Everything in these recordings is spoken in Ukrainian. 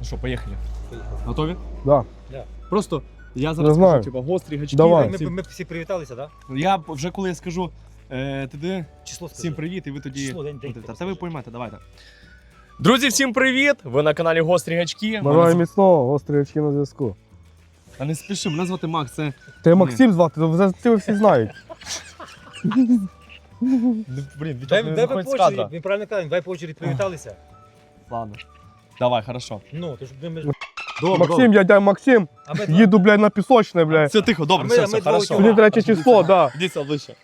Ну що, поїхали. Готові? Да. Просто я Не зараз знаю. скажу, типа, гострі гачки. Давай. Ми, ми, ми всі привіталися, так? Я вже коли я скажу е, тоді Число скажи. всім привіт, і ви тоді. Число, день, день будете. Та ви скажи. поймете, давайте. Друзі, всім привіт! Ви на каналі Гострі Гачки. Бажаю Мене... міцного, гострі очки на зв'язку. Та не спіши, мене звати Макс. Це Ти Максим звати, то вже це всі знають. Ну, блін, Дай, не дай по очередь, він правильно каже, давай по очередь привіталися. Ладно. Давай, хорошо. Ну, то ж ми, ми, Добре, Максим, я дядя Максим, а ми їду, блядь, на пісочне, блядь. Все тихо, добре, А ми- все, а все, ми хорошо. утюга. Третє число, да. Іди ближче.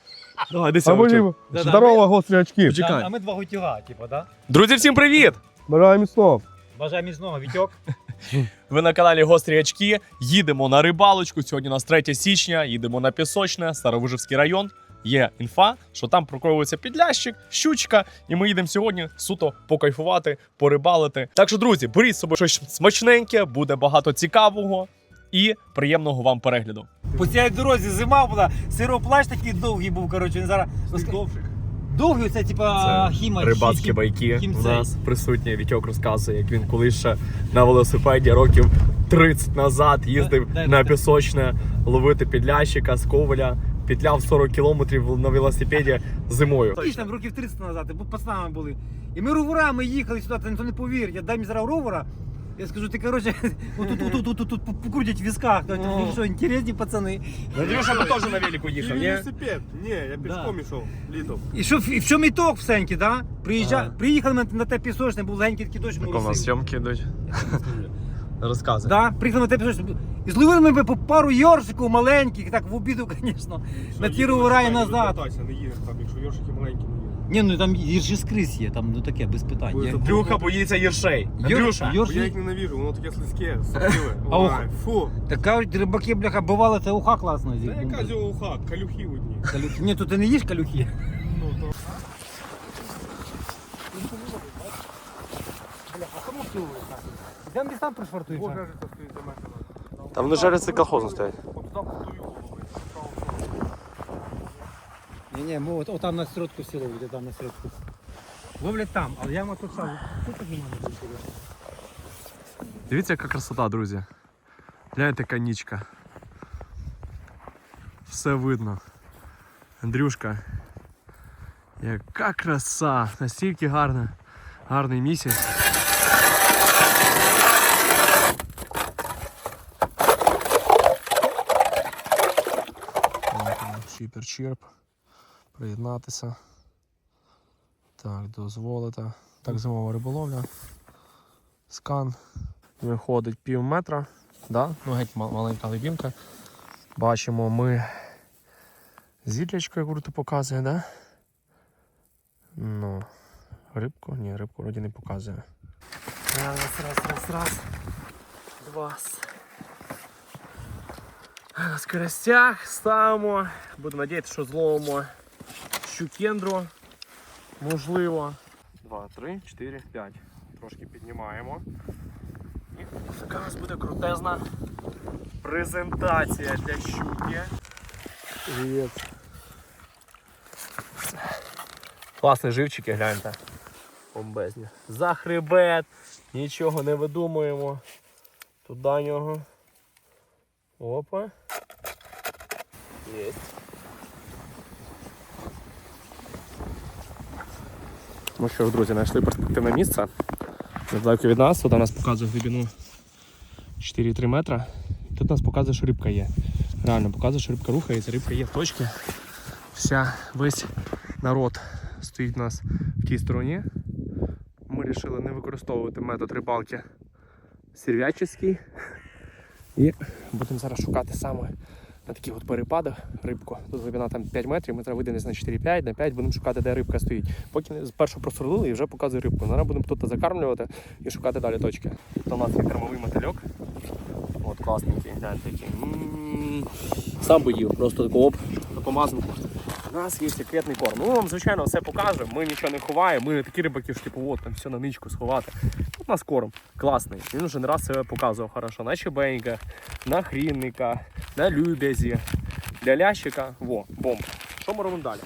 Давай, сюди. Або. Да-да. здорово, гострі очки. Почекай. Да, а ми два готюга, типу, да? Друзі, всім привіт! Бажаю міцного. Бажаю міцного, Вітьок. Ви на каналі Гострі Очки. Їдемо на рибалочку. Сьогодні у нас 3 січня. Їдемо на Пісочне, Старовижівський район. Є інфа, що там прокровується підлящик, щучка, і ми їдемо сьогодні суто покайфувати, порибалити. Так що, друзі, беріть з собою щось смачненьке, буде багато цікавого і приємного вам перегляду. По цій дорозі зима була, сироплащ такий довгий був, коротше, він зараз... Довгий, це типа хіма. рибацькі хім- байки хім у нас присутні. Вітьок розказує, як він колись ще на велосипеді років 30 назад їздив Дай- дай- на пісочне ловити підлящика з коваля, петляв 40 кілометрів на велосипеді зимою. Якісь там років 30 назад, бо пацанами були. І ми роверами їхали сюди, та ніхто не повірить. Я дай мені зараз ровера. Я скажу, ти отут, тут, тут, тут, тут покрутять в візках. Та, Ну. Що, інтересні пацани? Андрюша ти теж на велику їхав, ні? велосипед. Не, я пешком ішов літом. І що, і в чому ітог в Сеньки, да? Приїжджа... Ага. Приїхали ми на те пісочне, був легенький такий дощ моросив. зйомки йдуть? Розказуй. Да, приїхали на те пісочне. І зловили ми по пару йоршиків маленьких, так в обіду, звісно. На ті ровера і назад. Не їдеш там, якщо йоршики маленькі не їдеш. Ні, ну там їжі скрізь є, там ну таке, без питань. Я- Андрюха боїться єршей. Андрюша. йорші- Бо я їх ненавижу, воно таке слизьке, сопливе. А Ой, ух- Фу. Так кажуть, рибаки, бляха, бувало, це уха класно. Та яка зього уха, калюхи одні. Калюхи. Ні, тут ти не їш калюхи. Там десь там пришвартуєш. Там не жариться колхозно стоять. Ні, ні, ми от, от там на середку всі ловлять, там на середку. Ловлять там, але я тут сам. Тут так немає нічого. Дивіться, яка красота, друзі. Гляньте, яка нічка. Все видно. Андрюшка. Яка краса! Настільки гарна. Гарний місяць. Чіпер-чірп. Приєднатися. Так, дозволити. Так, зимова риболовля. Скан. Виходить пів метра. Да? Ну, геть маленька глибінка. Бачимо ми зідлячко, яку тут показує, да? Ну, рибку? Ні, рибку вроді не показує. Раз, раз, раз, раз. Два. На скоростях ставимо. Буду надіятися, що зловимо щукендру. Можливо. Два, три, чотири, п'ять. Трошки піднімаємо. І така у нас буде крутезна презентація для щуки. Привіт. Класні живчики, гляньте. Бомбезні. За хребет. Нічого не видумуємо. Туди нього. Опа. Ну що ж, друзі, знайшли перспективне місце. Недалеко від нас, тут у нас показує глибину 4-3 метра. Тут нас показує, що рибка є. Реально показує, що рибка рухається, рибка є в точці. Вся, весь народ стоїть у нас в тій стороні. Ми вирішили не використовувати метод рибалки сірвячий. І будемо зараз шукати саме на таких от перепадах рибку. Тут глибина там 5 метрів, ми треба десь на 4-5, на 5 будемо шукати, де рибка стоїть. Поки спершу просверлили і вже показує рибку. Зараз будемо тут закармлювати і шукати далі точки. Тут у нас є кормовий мотильок. От класненький, гляньте який. Сам би їв, просто таку оп, помазанку. У нас є секретний корм. Ну, вам, звичайно, все покажемо. Ми нічого не ховаємо. Ми не такі рибаки, що типу, от там все на ничку сховати. Тут у нас корм класний. Він вже не раз себе показував хорошо. На чебеньках, на хрінника, на любязі, для лящика. Во, бомба. Що ми робимо далі?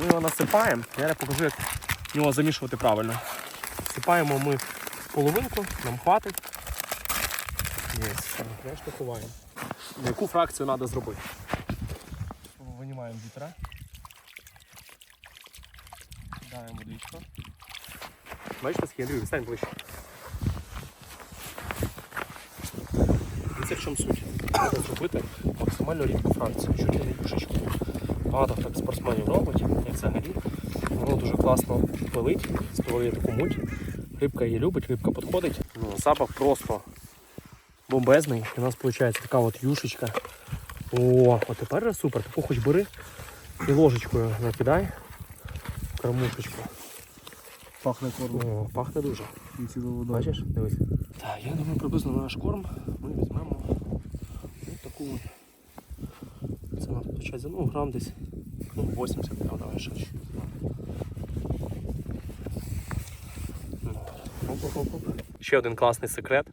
Ми його насипаємо. Я покажу, як його замішувати правильно. Сипаємо ми половинку, нам хватить. Є, решту ховаємо. На яку фракцію треба зробити? Винімаємо вітра. Даємо водичку. Бачите, скільки Андрій, стань ближче. Це в чому суть? Треба зробити максимально рідку фракцію, чуть ли не юшечку. Багато так спортсменів робить, як це взагалі. Воно дуже класно пилить, створює таку муть. Рибка її любить, рибка підходить. Ну, запах просто бомбезний. І у нас виходить така от юшечка. О, от тепер супер. Таку хоч бери і ложечкою накидай. в Кормушечку. Пахне кормом. О, пахне дуже. І цілу. Бачиш? Дивись. Так, я думаю, приблизно на наш корм ми візьмемо ось таку. от. Це у нас виходить, ну, грам десь ну, 80 грам, давай ще. Оп-оп-оп-оп. Ще один класний секрет.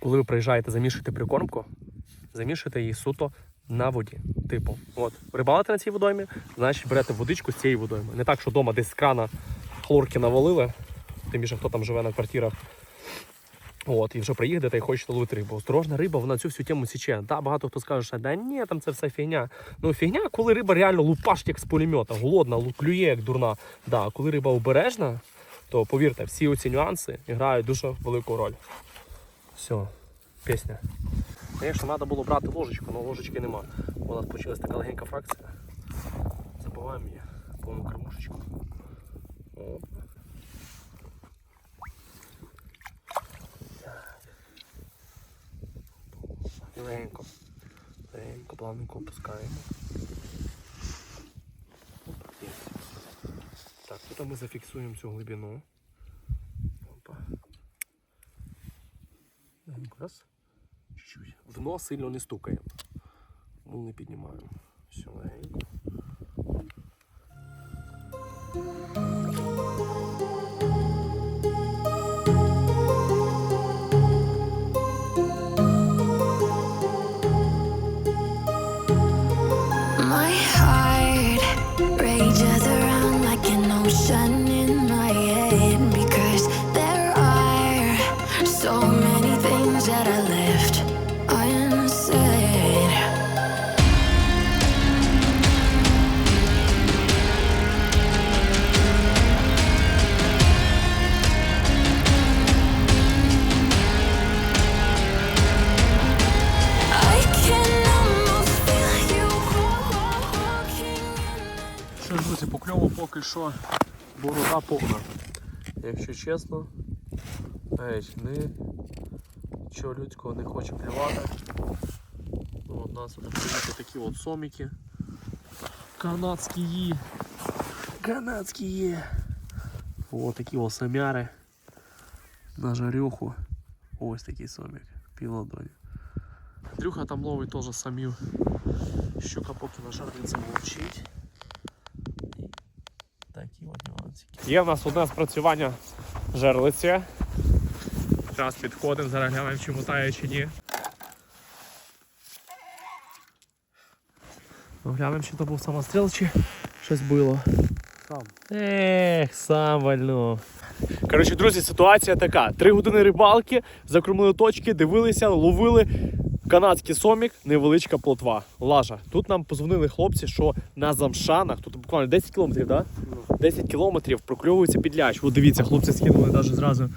Коли ви приїжджаєте замішувати прикормку, замішуйте її суто на воді. Типу, от, рибалите на цій водоймі, значить берете водичку з цієї водойми. Не так, що вдома десь з крана хлорки навалили, тим більше хто там живе на квартирах. От, і вже приїдете і хочете ловити рибу. Осторожна риба, вона цю всю тему січе. Да, багато хто скаже, що да ні, там це все фігня. Ну фігня, коли риба реально лупашить як з пулемета, голодна, клює як дурна. Да, коли риба обережна, то повірте, всі оці нюанси грають дуже велику роль. Все, пісня. Звісно, треба було брати ложечку, але ложечки нема. У нас почалась така легенька фракція. Забиваємо її, повну кормушечку. Оп. І легенько. Легенько, плавненько опускаємо. Так, тут ми зафіксуємо цю глибину. Опа. Легенько, раз. Дно сильно не стукаємо. Ми не піднімаємо. Все легенько. My heart поки що борода повна. Якщо чесно, геть, не чого людського не хоче клювати. Ну, от у нас тут подивіться такі от соміки. Канадські є. Канадські є. О, такі от самяри. На жарюху. Ось такий сомік. Півладоні. Андрюха там ловить теж самів. Щука поки на жарлиці мовчить. Є в нас одне спрацювання жерлиці. Зараз підходимо, зараз глянемо, чи мотає чи ні. Ну, глянемо, чи то був самостріл, чи щось було. Сам. Ех, сам вальнув. Коротше, друзі, ситуація така: три години рибалки, закромили точки, дивилися, ловили. Канадський сомік, невеличка плотва, лажа. Тут нам позвонили хлопці, що на замшанах, тут буквально 10 кілометрів? Да? 10 кілометрів прокльовується підляч. От дивіться, хлопці скинули навіть зразу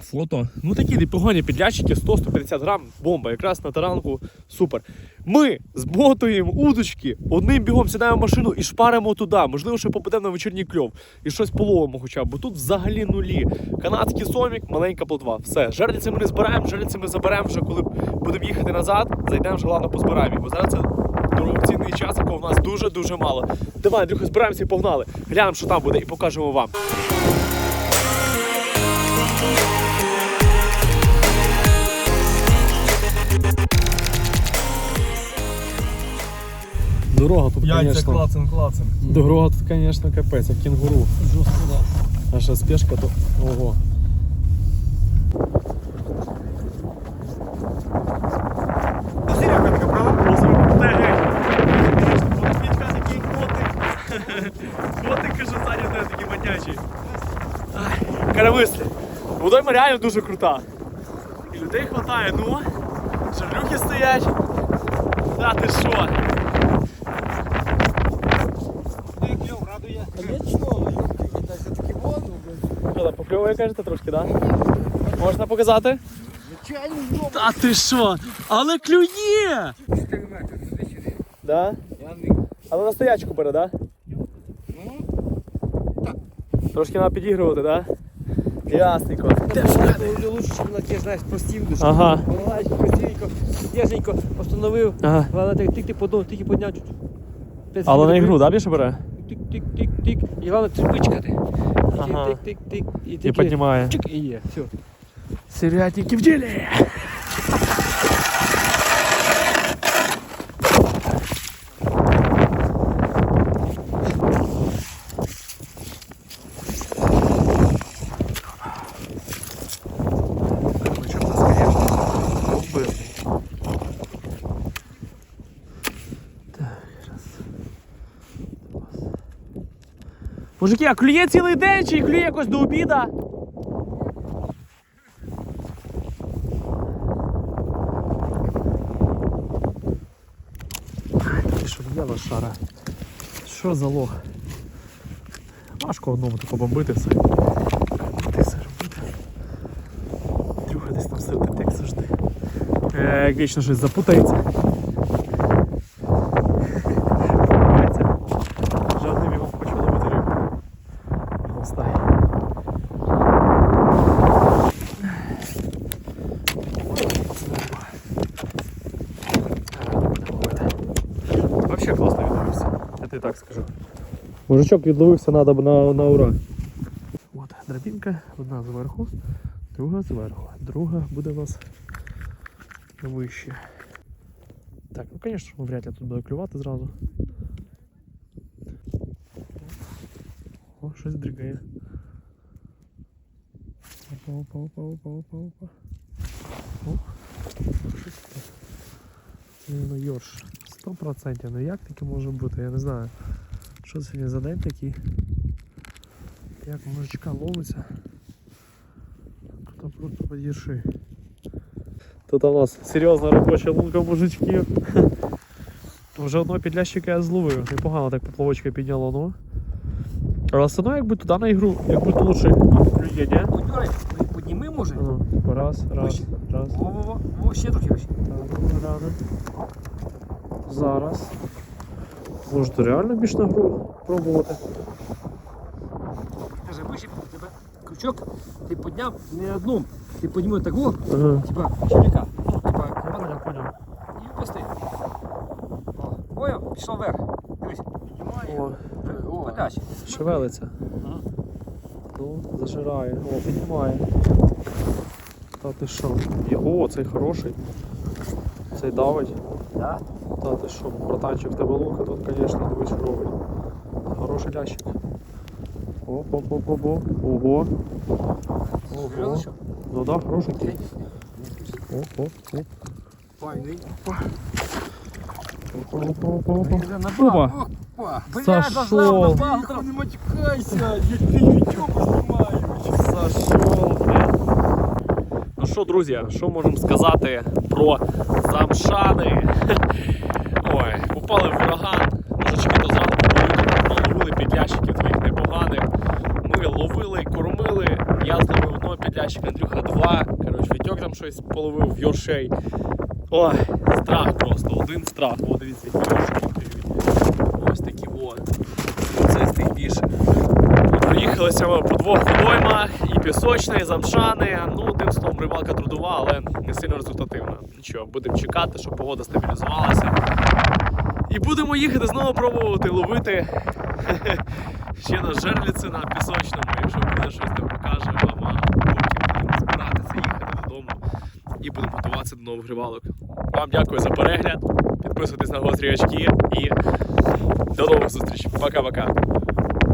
фото. Ну такі непогані підлячики, 100-150 грам, бомба, якраз на таранку, супер. Ми змотуємо удочки, одним бігом сідаємо в машину і шпаримо туди. Можливо, що попадемо на вечірній кльов і щось половимо хоча б, бо тут взагалі нулі. Канадський сомік, маленька плотва. Все, жерлиці ми не збираємо, жерлиці ми заберемо вже, коли будемо їхати назад, зайдемо вже головне позбираємо їх, бо зараз це дорогоцінний час, якого в нас дуже-дуже мало. Давай, Андрюха, збираємося і погнали. Глянемо, що там буде, і покажемо вам. Дорога тут, Яйця конечно, клацем, клацем. дорога тут, конечно, капець, як кенгуру. Жорстко, да. А ще спешка, то ого. Каже, Водойма реально дуже крута. І людей хватає, ну. Жерлюки стоять. Та ти що? Ти кльов, радує. все-таки воду, там, покльовує, кажете, трошки, так? Да? Можна показати? Та ти що? Але клює! 4 метри. Да? Але на стоячку бере, так? Трошки треба підігрувати, так? Да? Ясненько. лучше, щоб на ті, знаєш, простів душку. Ага. Полагаєш, красивенько, постановив. Ага. Головне, так тик-тик подумав, тільки підняв чуть. Але на ігру, так, більше бере? Тик-тик-тик-тик. І головне трипичкати. Ага. Тик-тик-тик. І І піднімає. чик, і є. Все. Сирятники в ділі! Мужики, а клює цілий день чи клює якось до обіда? Що є? Що за лох? Важко одному тако бомбити все. Ти все робити. Трюха десь там серед як завжди. Е, вічно щось запутається. Боїться. Вже одним його хоче ловити рибу. Холстай. Вообще класно відловився. Я тобі так скажу. Мужичок відловився надо на, на ура. От драбінка, одна зверху, друга зверху. Друга буде у нас вище. Так, ну звісно, вряд ли тут буде клювати зразу. О, щось дригає. Опа, опа, опа, опа, опа, опа. О, щось таке. Це, йорш. 100%. Ну як таке може бути? Я не знаю. Що це сьогодні за день такий? Як мужичка ловиться? Тут просто подірши. Тут у нас серйозна робоча лунка мужичків. Вже одного підлящика я зловив. Непогано так поплавочка підняло, ну. Але все одно якби туди на ігру, якби тут лучше ні? Подбирай, підніми може. Ну, типу, раз, раз, Вище. раз. Во-во-во, во, ще трохи вище. Зараз. Можете реально більш на гру пробувати. Каже, вище тебе крючок, ти підняв не одну, ти підніми так во, Ага. типа червяка. Ну, типа, Я понял, понял. і пусти. О, поняв, пішов вверх. Дивись. О, О, подачі. шевелиться. Ага. Ну, зажирає. О, піднімає. Та ти що? О, цей хороший. Цей давить. Да? Та ти що, братанчик, в тебе лука тут, звісно, дивись, що робить. Хороший лящик. Оп, оп, оп, оп, оп. Ого. Серйозно Ого. що? Ну да, хороший такий. Оп, оп, оп. Файний. Оп, оп, оп, оп, оп. Опа. Опа. Опа. Бля, Сошел. зазнав, зазнав. Не матюкайся, я тебе ютуб знімаю. Зашел, блін. Ну що, друзі, що можемо сказати про замшани? Ой, попали в ураган. Мужички до зранку наловили підлящиків таких непоганих. Ми ловили, кормили. Я зловив одного підлящика, Андрюха два. Коротше, Вітьок там щось половив в йоршей. Ой, страх просто, один страх. О, дивіться, які йоршики. Ось такі от. Оце з тих більше. Проїхалися ми по двох водоймах, і замшани. Ну, одним словом, рибалка трудова, але не сильно результативна. Нічого, будемо чекати, щоб погода стабілізувалася. І будемо їхати знову пробувати ловити ще на жерліці на пісочному. Якщо буде щось там покаже вам, а потім збиратися, їхати додому і будемо готуватися до нових рибалок. Вам дякую за перегляд. Підписуйтесь на гострі очки і до нових зустрічей. Пока-пока.